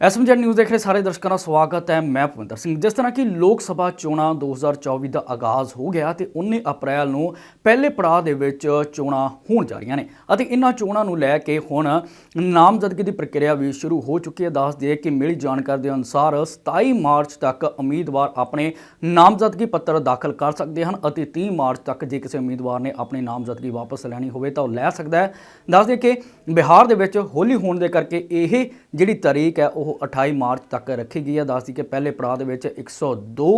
SMG news ਦੇਖ ਰਹੇ ਸਾਰੇ ਦਰਸ਼ਕਾਂ ਦਾ ਸਵਾਗਤ ਹੈ, ਮੈਂ ਭਵਿੰਦਰ ਸਿੰਘ। ਜਿਸ ਤਰ੍ਹਾਂ ਕਿ ਲੋਕ ਸਭਾ ਚੋਣਾਂ 2024 ਦਾ ਆਗਾਜ਼ ਹੋ ਗਿਆ ਤੇ 19 ਅਪ੍ਰੈਲ ਨੂੰ ਪਹਿਲੇ ਪੜਾਅ ਦੇ ਵਿੱਚ ਚੋਣਾਂ ਹੋਣ ਜਾ ਰਹੀਆਂ ਨੇ ਅਤੇ ਇਹਨਾਂ ਚੋਣਾਂ ਨੂੰ ਲੈ ਕੇ ਹੁਣ ਨਾਮਜ਼ਦਗੀ ਦੀ ਪ੍ਰਕਿਰਿਆ ਵੀ ਸ਼ੁਰੂ ਹੋ ਚੁੱਕੀ ਹੈ। ਦੱਸ ਦਈਏ ਕਿ ਮਿਲੀ ਜਾਣਕਾਰੀ ਦੇ ਅਨੁਸਾਰ 27 ਮਾਰਚ ਤੱਕ ਉਮੀਦਵਾਰ ਆਪਣੇ ਨਾਮਜ਼ਦਗੀ ਪੱਤਰ ਦਾਖਲ ਕਰ ਸਕਦੇ ਹਨ ਅਤੇ 30 ਮਾਰਚ ਤੱਕ ਜੇ ਕਿਸੇ ਉਮੀਦਵਾਰ ਨੇ ਆਪਣੀ ਨਾਮਜ਼ਦਗੀ ਵਾਪਸ ਲੈਣੀ ਹੋਵੇ ਤਾਂ ਉਹ ਲੈ ਸਕਦਾ ਹੈ। ਦੱਸ ਦਈਏ ਕਿ ਬਿਹਾਰ ਦੇ ਵਿੱਚ ਹੋਲੀ ਹੋਣ ਦੇ ਕਰਕੇ ਇਹ ਜਿਹੜੀ ਤਾਰੀਖ ਹੈ ਉਹ 28 ਮਾਰਚ ਤੱਕ ਰੱਖੀ ਗਈ ਹੈ। ਦੱਸਦੀ ਕਿ ਪਹਿਲੇ ਪੜਾਅ ਦੇ ਵਿੱਚ 102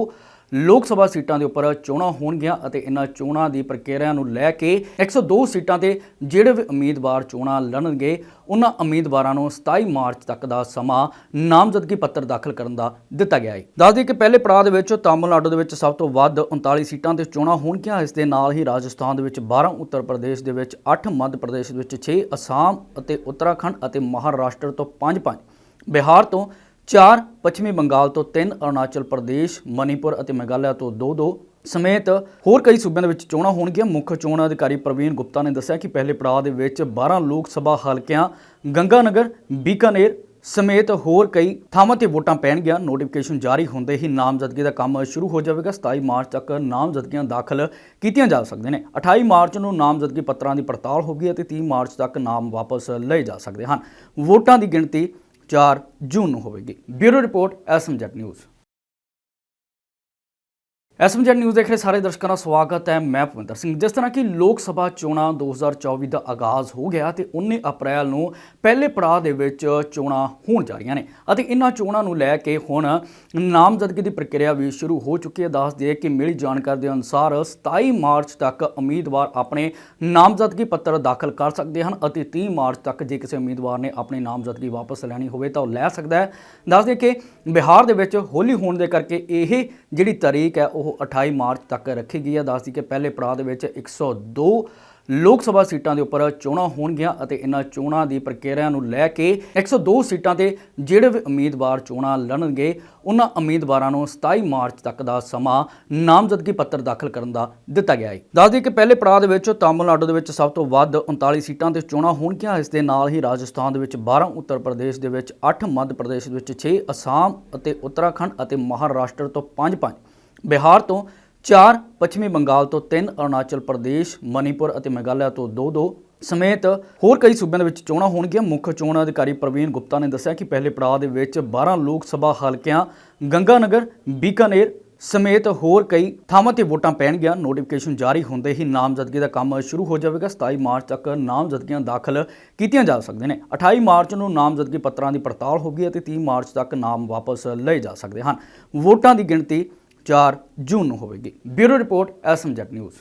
ਲੋਕ ਸਭਾ ਸੀਟਾਂ ਦੇ ਉੱਪਰ ਚੋਣਾਂ ਹੋਣਗੀਆਂ ਅਤੇ ਇਹਨਾਂ ਚੋਣਾਂ ਦੀ ਪ੍ਰਕਿਰਿਆ ਨੂੰ ਲੈ ਕੇ 102 ਸੀਟਾਂ ਤੇ ਜਿਹੜੇ ਵੀ ਉਮੀਦਵਾਰ ਚੋਣਾਂ ਲੜਨਗੇ, ਉਹਨਾਂ ਉਮੀਦਵਾਰਾਂ ਨੂੰ 27 ਮਾਰਚ ਤੱਕ ਦਾ ਸਮਾਂ ਨਾਮਜ਼ਦਗੀ ਪੱਤਰ ਦਾਖਲ ਕਰਨ ਦਾ ਦਿੱਤਾ ਗਿਆ ਹੈ। ਦੱਸਦੀ ਕਿ ਪਹਿਲੇ ਪੜਾਅ ਦੇ ਵਿੱਚ ਤਾਮਿਲਨਾਡੂ ਦੇ ਵਿੱਚ ਸਭ ਤੋਂ ਵੱਧ 39 ਸੀਟਾਂ ਤੇ ਚੋਣਾਂ ਹੋਣਗੀਆਂ। ਇਸ ਦੇ ਨਾਲ ਹੀ ਰਾਜਸਥਾਨ ਦੇ ਵਿੱਚ 12 ਉੱਤਰ ਪ੍ਰਦੇਸ਼ ਦੇ ਵਿੱਚ 8 ਮੱਧ ਪ੍ਰਦੇਸ਼ ਦੇ ਵਿੱਚ 6 ਅਸਾਮ ਅਤੇ ਉੱਤਰਾਖੰਡ ਅਤੇ ਮਹਾਰਾਸ਼ਟਰ ਤੋਂ 5-5 ਬਿਹਾਰ ਤੋਂ 4 ਪੱਛਮੀ ਬੰਗਾਲ ਤੋਂ 3 ਅਰੁਣਾਚਲ ਪ੍ਰਦੇਸ਼, ਮਨੀਪੁਰ ਅਤੇ ਮੇਘਾਲਿਆ ਤੋਂ 2-2 ਸਮੇਤ ਹੋਰ ਕਈ ਸੂਬਿਆਂ ਦੇ ਵਿੱਚ ਚੋਣਾਂ ਹੋਣਗੀਆਂ। ਮੁੱਖ ਚੋਣ ਅਧਿਕਾਰੀ ਪ੍ਰਵੀਨ ਗੁਪਤਾ ਨੇ ਦੱਸਿਆ ਕਿ ਪਹਿਲੇ ਪੜਾਅ ਦੇ ਵਿੱਚ 12 ਲੋਕ ਸਭਾ ਹਲਕਿਆਂ, ਗੰਗਾਨਗਰ, ਬੀਕਾਨੇਰ ਸਮੇਤ ਹੋਰ ਕਈ ਥਾਵਾਂ ਤੇ ਵੋਟਾਂ ਪੈਣਗੀਆਂ। ਨੋਟੀਫਿਕੇਸ਼ਨ ਜਾਰੀ ਹੁੰਦੇ ਹੀ ਨਾਮਜ਼ਦਗੀ ਦਾ ਕੰਮ ਸ਼ੁਰੂ ਹੋ ਜਾਵੇਗਾ। 27 ਮਾਰਚ ਤੱਕ ਨਾਮਜ਼ਦਗੀਆਂ ਦਾਖਲ ਕੀਤੀਆਂ ਜਾ ਸਕਦੇ ਨੇ। 28 ਮਾਰਚ ਨੂੰ ਨਾਮਜ਼ਦਗੀ ਪੱਤਰਾਂ ਦੀ ਪੜਤਾਲ ਹੋਗੀ ਅਤੇ 30 ਮਾਰਚ ਤੱਕ ਨਾਮ ਵਾਪਸ ਲਏ ਜਾ ਸਕਦੇ ਹਨ। ਵੋਟਾਂ ਦੀ ਗਿਣਤੀ 4 ਜੂਨ ਨੂੰ ਹੋਵੇਗੀ। Bureau report SMZ news. SMZ news ਦੇਖ ਰਹੇ ਸਾਰੇ ਦਰਸ਼ਕਾਂ ਦਾ ਸਵਾਗਤ ਹੈ, ਮੈਂ ਭਵਿੰਦਰ ਸਿੰਘ। ਜਿਸ ਤਰ੍ਹਾਂ ਕਿ ਲੋਕ ਸਭਾ ਚੋਣਾਂ 2024 ਦਾ ਆਗਾਜ਼ ਹੋ ਗਿਆ ਤੇ 19 ਅਪ੍ਰੈਲ ਨੂੰ ਪਹਿਲੇ ਪੜਾਅ ਦੇ ਵਿੱਚ ਚੋਣਾਂ ਹੋਣ ਜਾ ਰਹੀਆਂ ਨੇ ਅਤੇ ਇਹਨਾਂ ਚੋਣਾਂ ਨੂੰ ਲੈ ਕੇ ਹੁਣ ਨਾਮਜ਼ਦਗੀ ਦੀ ਪ੍ਰਕਿਰਿਆ ਵੀ ਸ਼ੁਰੂ ਹੋ ਚੁੱਕੀ ਹੈ। ਦੱਸ ਦਈਏ ਕਿ ਮਿਲੀ ਜਾਣਕਾਰੀ ਦੇ ਅਨੁਸਾਰ 27 ਮਾਰਚ ਤੱਕ ਉਮੀਦਵਾਰ ਆਪਣੇ ਨਾਮਜ਼ਦਗੀ ਪੱਤਰ ਦਾਖਲ ਕਰ ਸਕਦੇ ਹਨ ਅਤੇ 30 ਮਾਰਚ ਤੱਕ ਜੇ ਕਿਸੇ ਉਮੀਦਵਾਰ ਨੇ ਆਪਣੀ ਨਾਮਜ਼ਦਗੀ ਵਾਪਸ ਲੈਣੀ ਹੋਵੇ ਤਾਂ ਉਹ ਲੈ ਸਕਦਾ ਹੈ। ਦੱਸ ਦਈਏ ਕਿ ਬਿਹਾਰ ਦੇ ਵਿੱਚ ਹੋਲੀ ਹੋਣ ਦੇ ਕਰਕੇ ਇਹ ਜਿਹੜੀ ਤਾਰੀਖ ਹੈ, ਉਹ 28 ਮਾਰਚ ਤੱਕ ਰੱਖੀ ਗਈ ਹੈ। ਦੱਸਦੀ ਕਿ ਪਹਿਲੇ ਪੜਾਅ ਦੇ ਵਿੱਚ 102 ਲੋਕ ਸਭਾ ਸੀਟਾਂ ਦੇ ਉੱਪਰ ਚੋਣਾਂ ਹੋਣਗੀਆਂ ਅਤੇ ਇਹਨਾਂ ਚੋਣਾਂ ਦੀ ਪ੍ਰਕਿਰਿਆ ਨੂੰ ਲੈ ਕੇ 102 ਸੀਟਾਂ ਤੇ ਜਿਹੜੇ ਵੀ ਉਮੀਦਵਾਰ ਚੋਣਾਂ ਲੜਨਗੇ, ਉਹਨਾਂ ਉਮੀਦਵਾਰਾਂ ਨੂੰ 27 ਮਾਰਚ ਤੱਕ ਦਾ ਸਮਾਂ ਨਾਮਜ਼ਦਗੀ ਪੱਤਰ ਦਾਖਲ ਕਰਨ ਦਾ ਦਿੱਤਾ ਗਿਆ ਹੈ। ਦੱਸਦੀ ਕਿ ਪਹਿਲੇ ਪੜਾਅ ਦੇ ਵਿੱਚ ਤਾਮਿਲਨਾਡੂ ਦੇ ਵਿੱਚ ਸਭ ਤੋਂ ਵੱਧ 39 ਸੀਟਾਂ ਤੇ ਚੋਣਾਂ ਹੋਣਗੀਆਂ। ਇਸ ਦੇ ਨਾਲ ਹੀ ਰਾਜਸਥਾਨ ਦੇ ਵਿੱਚ 12 ਉੱਤਰ ਪ੍ਰਦੇਸ਼ ਦੇ ਵਿੱਚ 8 ਮੱਧ ਪ੍ਰਦੇਸ਼ ਦੇ ਵਿੱਚ 6 ਅਸਾਮ ਅਤੇ ਉੱਤਰਾਖੰਡ ਅਤੇ ਮਹਾਰਾਸ਼ਟਰ ਤੋਂ 5-5 ਬਿਹਾਰ ਤੋਂ 4 ਪੱਛਮੀ ਬੰਗਾਲ ਤੋਂ 3 ਅਰੁਣਾਚਲ ਪ੍ਰਦੇਸ਼ ਮਨੀਪੁਰ ਅਤੇ ਮੇਘਾਲਿਆ ਤੋਂ 2-2 ਸਮੇਤ ਹੋਰ ਕਈ ਸੂਬਿਆਂ ਦੇ ਵਿੱਚ ਚੋਣਾਂ ਹੋਣਗੀਆਂ। ਮੁੱਖ ਚੋਣ ਅਧਿਕਾਰੀ ਪ੍ਰਵੀਨ ਗੁਪਤਾ ਨੇ ਦੱਸਿਆ ਕਿ ਪਹਿਲੇ ਪੜਾਅ ਦੇ ਵਿੱਚ 12 ਲੋਕ ਸਭਾ ਹਲਕਿਆਂ, ਗੰਗਾਨਗਰ, ਬੀਕਾਨੇਰ ਸਮੇਤ ਹੋਰ ਕਈ ਥਾਵਾਂ ਤੇ ਵੋਟਾਂ ਪੈਣਗੀਆਂ। ਨੋਟੀਫਿਕੇਸ਼ਨ ਜਾਰੀ ਹੁੰਦੇ ਹੀ ਨਾਮਜ਼ਦਗੀ ਦਾ ਕੰਮ ਸ਼ੁਰੂ ਹੋ ਜਾਵੇਗਾ। 27 ਮਾਰਚ ਤੱਕ ਨਾਮਜ਼ਦਗੀਆਂ ਦਾਖਲ ਕੀਤੀਆਂ ਜਾ ਸਕਦੀਆਂ ਨੇ। 28 ਮਾਰਚ ਨੂੰ ਨਾਮਜ਼ਦਗੀ ਪੱਤਰਾਂ ਦੀ ਪੜਤਾਲ ਹੋਗੀ ਅਤੇ 30 ਮਾਰਚ ਤੱਕ ਨਾਮ ਵਾਪਸ ਲਏ ਜਾ ਸਕਦੇ ਹਨ। ਵੋਟਾਂ ਦੀ ਗਿਣਤੀ 4 ਜੂਨ ਨੂੰ ਹੋਵੇਗੀ। Bureau report SMZ news.